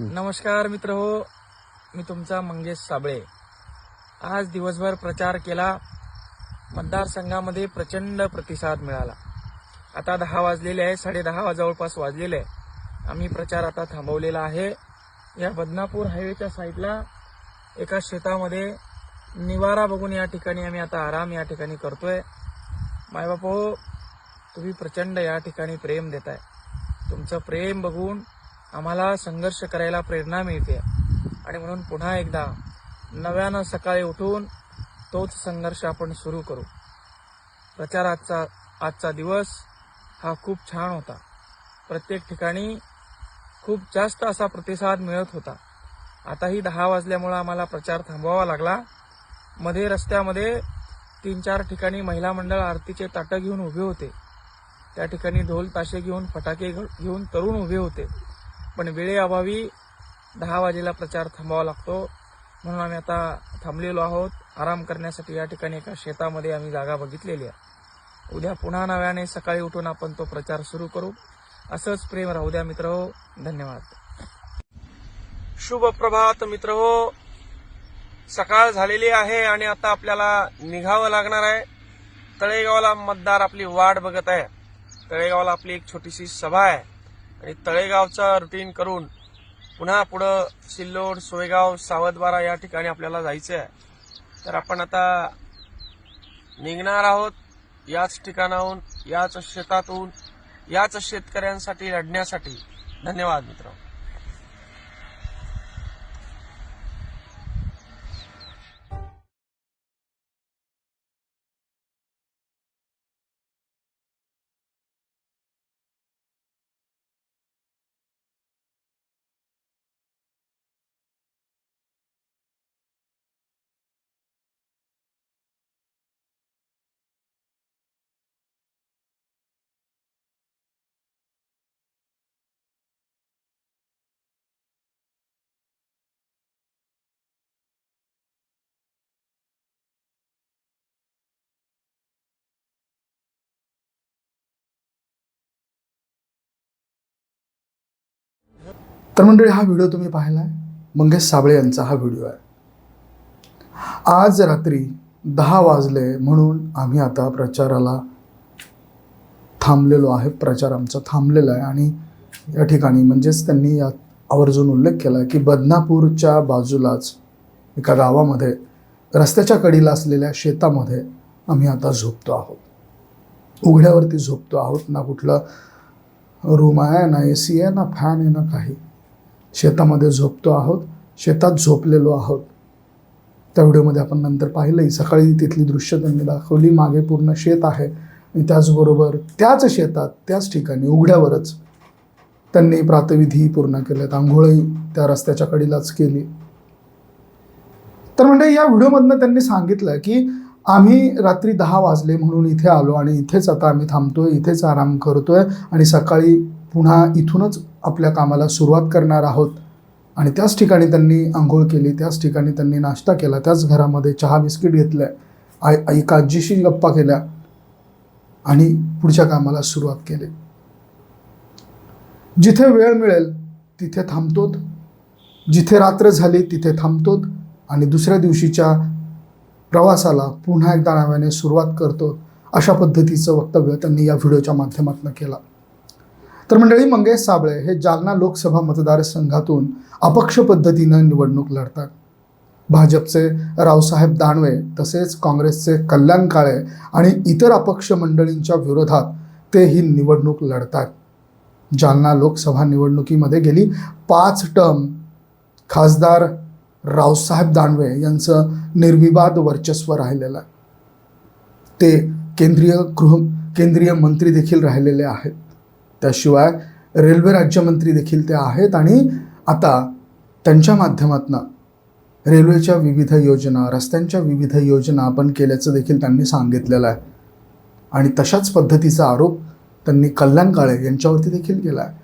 नमस्कार मित्र हो मी तुमचा मंगेश साबळे. आज दिवसभर प्रचार केला मतदारसंघामध्ये प्रचंड प्रतिसाद मिळाला. आता दहा वाजलेले आहे साडे दहा जवळपास वाजलेले आहे. आम्ही प्रचार आता थांबवलेला आहे. या बदनापूर हायवेच्या साईडला एका शेतामध्ये निवारा बघून या ठिकाणी आम्ही आता आराम या ठिकाणी करतोय. मायबापो तुम्ही प्रचंड या ठिकाणी प्रेम देताय. तुमचं प्रेम बघून आम्हाला संघर्ष करायला प्रेरणा मिळते. आणि म्हणून पुन्हा एकदा नव्यानं सकाळी उठून तोच संघर्ष आपण सुरू करू. प्रचाराचा आजचा दिवस हा खूप छान होता. प्रत्येक ठिकाणी खूप जास्त असा प्रतिसाद मिळत होता. आताही दहा वाजल्यामुळं आम्हाला प्रचार थांबवावा लागला. मध्ये रस्त्यामध्ये तीन चार ठिकाणी महिला मंडळ आरतीचे ताटं घेऊन उभे होते. त्या ठिकाणी ढोल ताशे घेऊन फटाके घ- घेऊन तरुण उभे होते. पण वेळेअभावी दहा वाजेला प्रचार थांबावा लागतो. म्हणून आम्ही आता थांबलेलो आहोत. आराम करण्यासाठी या ठिकाणी एका शेतामध्ये आम्ही जागा बघितलेली आहे. उद्या पुन्हा नव्याने सकाळी उठून आपण तो प्रचार सुरू करू. असंच प्रेम राहू द्या मित्र हो. धन्यवाद. शुभ प्रभात मित्र हो. सकाळ झालेली आहे आणि आता आपल्याला निघावं लागणार आहे. तळेगावला मतदार आपली वाट बघत आहे. तळेगावला आपली एक छोटीशी सभा आहे. आणि तळेगावचं रुटीन करून पुन्हा पुढं सिल्लोड सोयगाव सावधबारा या ठिकाणी आपल्याला जायचं आहे तर आपण आता निघणार आहोत याच ठिकाणाहून याच शेतातून याच शेतकऱ्यांसाठी लढण्यासाठी. धन्यवाद मित्र तर मंडळी हा व्हिडिओ तुम्ही पाहिला आहे मंगेश साबळे यांचा हा व्हिडिओ आहे. आज रात्री दहा वाजले म्हणून आम्ही आता प्रचाराला थांबलेलो आहे. प्रचार आमचा थांबलेला आहे आणि या ठिकाणी म्हणजेच त्यांनी यात आवर्जून उल्लेख केला आहे की बदनापूरच्या बाजूलाच एका गावामध्ये रस्त्याच्या कडीला असलेल्या शेतामध्ये आम्ही आता झोपतो आहोत. उघड्यावरती झोपतो आहोत. ना कुठलं रूम आहे ना ए सी आहे ना फॅन आहे ना काही. शेतामध्ये झोपतो आहोत शेतात झोपलेलो आहोत. त्या व्हिडिओमध्ये आपण नंतर पाहिलंही सकाळी तिथली दृश्य त्यांनी दाखवली. मागे पूर्ण शेत आहे आणि त्याचबरोबर त्याच शेतात त्याच ठिकाणी उघड्यावरच त्यांनी प्रातविधी पूर्ण केल्यात. आंघोळही त्या रस्त्याच्या कडीलाच केली. तर म्हणजे या व्हिडिओमधनं त्यांनी सांगितलं की आम्ही रात्री दहा वाजले म्हणून इथे आलो आणि इथेच आता आम्ही थांबतोय इथेच आराम करतोय आणि सकाळी पुन्हा इथूनच आपल्या कामाला सुरुवात करणार आहोत. आणि त्याच ठिकाणी त्यांनी आंघोळ केली त्याच ठिकाणी त्यांनी नाश्ता केला त्याच घरामध्ये चहा बिस्किट घेतल्या आई आई आजीशी गप्पा केल्या आणि पुढच्या कामाला सुरुवात केली. जिथे वेळ मिळेल तिथे थांबतोत. जिथे रात्र झाली तिथे थांबतोत. आणि दुसऱ्या दिवशीच्या प्रवासाला पुन्हा एकदा नव्याने सुरुवात करतो अशा पद्धतीचं वक्तव्य त्यांनी या व्हिडिओच्या माध्यमातून केला. तर मंडळी मंगेश साबळे हे जालना लोकसभा मतदारसंघातून अपक्ष पद्धतीनं निवडणूक लढतात. भाजपचे रावसाहेब दानवे तसेच काँग्रेसचे कल्याण काळे आणि इतर अपक्ष मंडळींच्या विरोधात ते ही निवडणूक लढतात. जालना लोकसभा निवडणुकीमध्ये गेली पाच टर्म. खासदार रावसाहेब दानवे यांचं निर्विवाद वर्चस्व राहिलेलं आहे. ते केंद्रीय गृह केंद्रीय मंत्री देखील राहिलेले आहेत. त्याशिवाय रेल्वे राज्यमंत्री देखील ते आहेत आणि आता त्यांच्या माध्यमातून रेल्वेच्या विविध योजना रस्त्यांच्या विविध योजना आपण केल्याचं देखील त्यांनी सांगितलेलं आहे. आणि तशाच पद्धतीचा आरोप त्यांनी कल्याण काळे यांच्यावरती देखील केला आहे.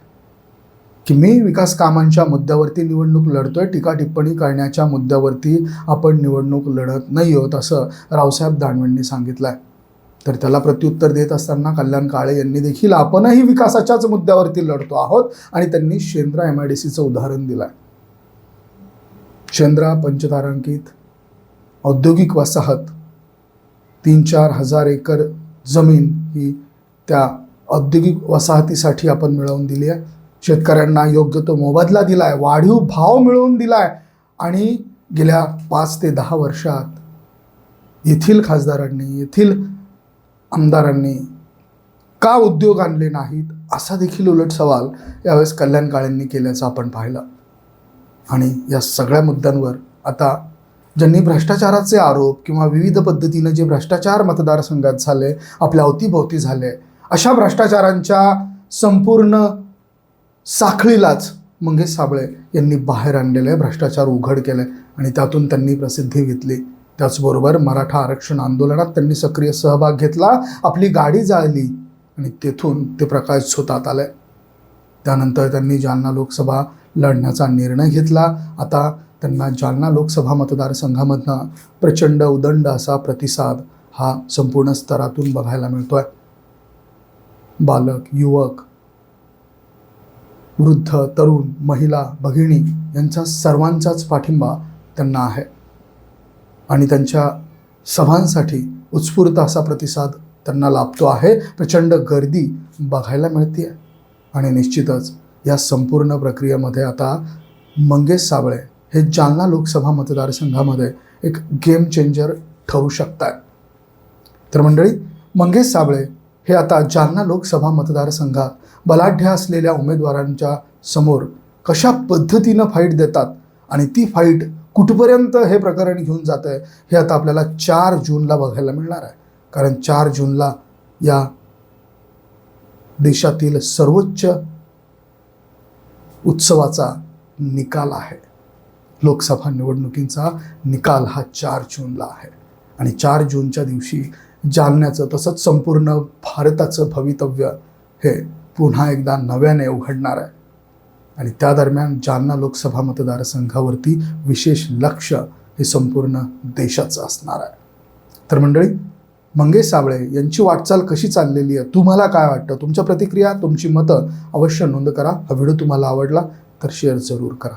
की मी विकास कामांच्या मुद्द्यावरती निवडणूक लढतोय टीका टिप्पणी करण्याच्या मुद्द्यावरती आपण निवडणूक लढत नाही आहोत असं रावसाहेब दानवेंनी सांगितलं आहे. तर त्याला प्रत्युत्तर देत असताना कल्याण काळे यांनी देखील आपणही विकासाच्याच मुद्द्यावरती लढतो आहोत आणि त्यांनी शेंद्रा एम आय डी सीचं उदाहरण दिलं आहे शेंद्रा पंचतारांकित औद्योगिक वसाहत तीन चार हजार एकर जमीन ही त्या औद्योगिक वसाहतीसाठी आपण मिळवून दिली आहे. शेतकऱ्यांना योग्य तो मोबदला दिला आहे वाढीव भाव मिळवून दिला आहे आणि गेल्या पाच ते दहा वर्षात येथील खासदारांनी येथील आमदारांनी का उद्योग आणले नाहीत? असा देखील उलट सवाल यावेळेस कल्याण काळेंनी केल्याचं आपण पाहिलं. आणि या सगळ्या मुद्द्यांवर आता ज्यांनी भ्रष्टाचाराचे आरोप किंवा विविध पद्धतीनं जे भ्रष्टाचार मतदारसंघात झाले आपल्या अवतीभोवती झाले अशा भ्रष्टाचारांच्या संपूर्ण साखळीलाच मंगेश साबळे यांनी बाहेर आणलेलं आहे भ्रष्टाचार उघड केलं आणि त्यातून त्यांनी प्रसिद्धी घेतली. त्याचबरोबर मराठा आरक्षण आंदोलनात त्यांनी सक्रिय सहभाग घेतला. आपली गाडी जाळली आणि तेथून ते प्रकाश झोतात आले. त्यानंतर त्यांनी जालना लोकसभा लढण्याचा निर्णय घेतला. आता त्यांना जालना लोकसभा मतदारसंघामधनं प्रचंड उदंड असा प्रतिसाद हा संपूर्ण स्तरातून बघायला मिळतो आहे बालक युवक वृद्ध तरुण महिला भगिनी यांचा सर्वांचाच पाठिंबा त्यांना आहे. आणि त्यांच्या सभांसाठी उत्स्फूर्त असा प्रतिसाद त्यांना लाभतो आहे. प्रचंड गर्दी बघायला मिळते आणि निश्चितच या संपूर्ण प्रक्रियेमध्ये आता मंगेश साबळे हे जालना लोकसभा मतदारसंघामध्ये एक गेम चेंजर ठरू शकत आहेत तर मंडळी मंगेश साबळे हे आता जालना लोकसभा मतदारसंघात बलाढ्य असलेल्या उमेदवारांच्या समोर कशा पद्धतीनं फाईट देतात आणि ती फाईट कुठपर्यंत हे प्रकरण घेऊन जात आहे हे आता आपल्याला चार जूनला बघायला मिळणार आहे. कारण चार जूनला या देशातील सर्वोच्च उत्सवाचा निकाल आहे. लोकसभा निवडणुकींचा निकाल हा चार जूनला आहे. आणि चार जूनच्या दिवशी जालन्याचं तसंच संपूर्ण भारताचं भवितव्य हे पुन्हा एकदा नव्याने उघडणार आहे. आणि त्या दरम्यान जालना लोकसभा मतदारसंघावरती विशेष लक्ष हे संपूर्ण देशाचं असणार आहे. तर मंडळी मंगेश साबळे यांची वाटचाल कशी चाललेली आहे? तुम्हाला काय वाटतं? तुमच्या प्रतिक्रिया तुमची मतं अवश्य नोंद करा. हा व्हिडिओ तुम्हाला आवडला तर शेअर जरूर करा.